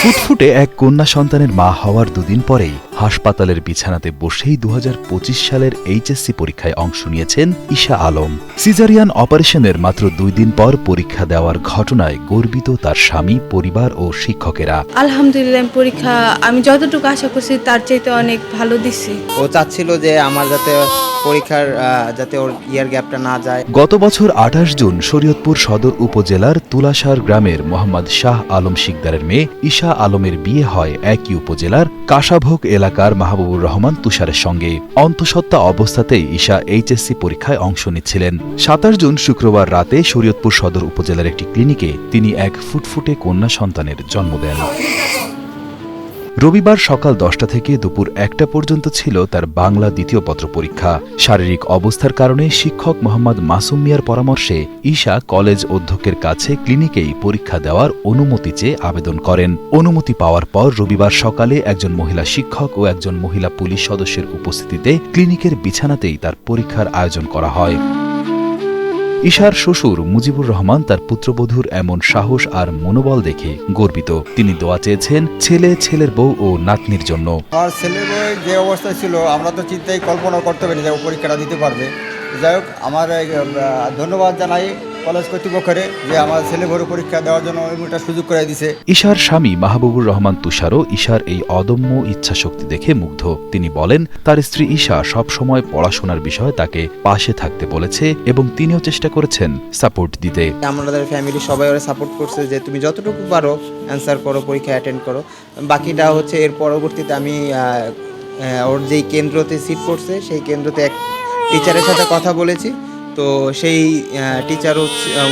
ফুটফুটে এক কন্যা সন্তানের মা হওয়ার দুদিন পরেই হাসপাতালের বিছানাতে বসেই দু হাজার পঁচিশ সালের এইচএসসি পরীক্ষায় অংশ নিয়েছেন ঈশা আলম। সিজারিয়ান অপারেশনের মাত্র দুই দিন পর পরীক্ষা দেওয়ার ঘটনায় গর্বিত তার স্বামী পরিবার ও শিক্ষকেরা। আলহামদুলিল্লাহ পরীক্ষা আমি যতটুকু আশা করছি তার চাইতে অনেক ভালো দিছি ও চাচ্ছিল যে আমার যাতে পরীক্ষার যাতে ওর ইয়ার গ্যাপটা না যায়। গত বছর আঠাশ জুন শরীয়তপুর সদর উপজেলার তুলাসার গ্রামের মোহাম্মদ শাহ আলম শিকদারের মেয়ে ঈশা আলমের বিয়ে হয় একই উপজেলার কাশাভোগ এলাকার মাহবুবুর রহমান তুষারের সঙ্গে। অন্তঃসত্ত্বা অবস্থাতেই ঈশা এইচএসসি পরীক্ষায় অংশ নিচ্ছিলেন। সাতাশ জুন শুক্রবার রাতে শরীয়তপুর সদর উপজেলার একটি ক্লিনিকে তিনি এক ফুটফুটে কন্যা সন্তানের জন্ম দেন। রবিবার সকাল দশটা থেকে দুপুর একটা পর্যন্ত ছিল তার বাংলা দ্বিতীয় পত্র পরীক্ষা। শারীরিক অবস্থার কারণে শিক্ষক মোহাম্মদ মাসুম মিয়ার পরামর্শে ঈশা কলেজ অধ্যক্ষের কাছে ক্লিনিকেই পরীক্ষা দেওয়ার অনুমতি চেয়ে আবেদন করেন। অনুমতি পাওয়ার পর রবিবার সকালে একজন মহিলা শিক্ষক ও একজন মহিলা পুলিশ সদস্যের উপস্থিতিতে ক্লিনিকের বিছানাতেই তার পরীক্ষার আয়োজন করা হয়। ঈশার শ্বশুর মুজিবুর রহমান তার পুত্রবধূর এমন সাহস আর মনোবল দেখে গর্বিত। তিনি দোয়া চেয়েছেন, ছেলে ছেলের বউ ও নাতনির জন্য। আমার ছেলে যে অবস্থা ছিল, আমরা তো চিন্তাই কল্পনা করতে পারি যে পরীক্ষাটা দিতে পারবে। যাই হোক, আমার ধন্যবাদ জানাই। কলেজ কর্তৃপক্ষের যে আমার ছেলে বড় পরীক্ষা দেওয়ার জন্য একটা সুযোগ করে দিছে। ঈশার স্বামী মাহবুবুর রহমান তুষারও ঈশার এই অদম্য ইচ্ছাশক্তি দেখে মুগ্ধ। তিনি বলেন তার স্ত্রী ঈশা সবসময় পড়াশোনার বিষয়ে তাকে পাশে থাকতে বলেছে এবং তিনিও চেষ্টা করেছেন সাপোর্ট দিতে। আমাদের ফ্যামিলি সবাই ওরা সাপোর্ট করছে যে তুমি যতটুকু পারো অ্যান্সার করো পরীক্ষা অ্যাটেন্ড করো। বাকিটা হচ্ছে এর পরবর্তীতে আমি ওর যেই কেন্দ্রতে সিট পড়ছে সেই কেন্দ্রতে এক টিচারের সাথে কথা বলেছি। তো সেই টিচার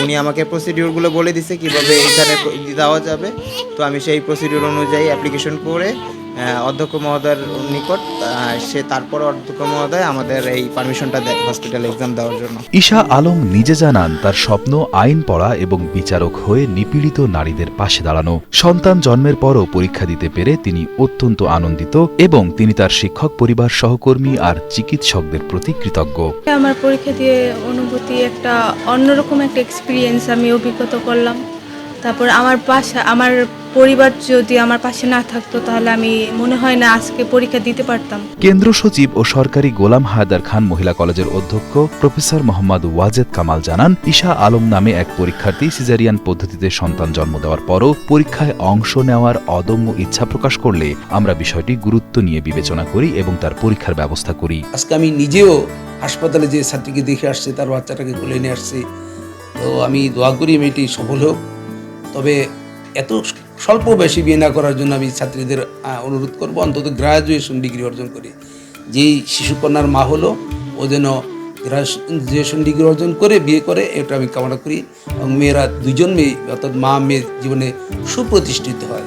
উনি আমাকে প্রসিডিওরগুলো বলে দিছে কীভাবে এখানে দেওয়া যাবে। তো আমি সেই প্রসিডিওর অনুযায়ী অ্যাপ্লিকেশন করে অধ্যক্ষ মহোদয়ের নিকট আহ, সে তারপর অধ্যক্ষ মহোদয় আমাদের এই পারমিশনটা দেয় হসপিটাল এক্সাম দেওয়ার জন্য। ঈশা আলম নিজে জানান তার স্বপ্ন আইন পড়া এবং বিচারক হয়ে নিপীড়িত নারীদের পাশে দাঁড়ানো। সন্তান জন্মের পরও পরীক্ষা দিতে পেরে তিনি অত্যন্ত আনন্দিত এবং তিনি তার শিক্ষক পরিবার সহকর্মী আর চিকিৎসকদের প্রতি কৃতজ্ঞ। আমার পরীক্ষা দিয়ে অনুভূতি একটা অন্যরকম একটা এক্সপিরিয়েন্স আমি অভিজ্ঞতা করলাম। তারপর আমার পাশে আমার পরিবার যদি আমার পাশে না থাকতো তাহলে আমি মনে হয় না আজকে পরীক্ষা দিতে পারতাম। কেন্দ্র সচিব ও সরকারি গোলাম হায়দার খান মহিলা কলেজের অধ্যক্ষ প্রফেসর মোহাম্মদ ওয়াজেদ কামাল জানান ঈশা আলম নামে এক পরীক্ষার্থী সিজারিয়ান পদ্ধতিতে সন্তান জন্ম দেওয়ার পরও পরীক্ষায় অংশ নেওয়ার অদম্য ইচ্ছা প্রকাশ করলে আমরা বিষয়টি গুরুত্ব নিয়ে বিবেচনা করি এবং তার পরীক্ষার ব্যবস্থা করি। আজকে আমি নিজেও হাসপাতালে যে ছাত্রীকে দেখে আসছি তার বাচ্চাটাকে কোলে নিয়ে আসছে। তো আমি দোয়া করি মেয়েটি সফল হোক। তবে এত স্বল্প বেশি বিয়ে না করার জন্য আমি ছাত্রীদের অনুরোধ করব, অন্তত গ্রাজুয়েশন ডিগ্রি অর্জন করি। যেই শিশুকন্যার মা হলো, ও যেন গ্রাজুয়েশন ডিগ্রি অর্জন করে, বিয়ে করে, এটা আমি কামনা করি। এবং মেয়েরা দুজন মেয়ে, অর্থাৎ মা, মেয়ে জীবনে সুপ্রতিষ্ঠিত হয়।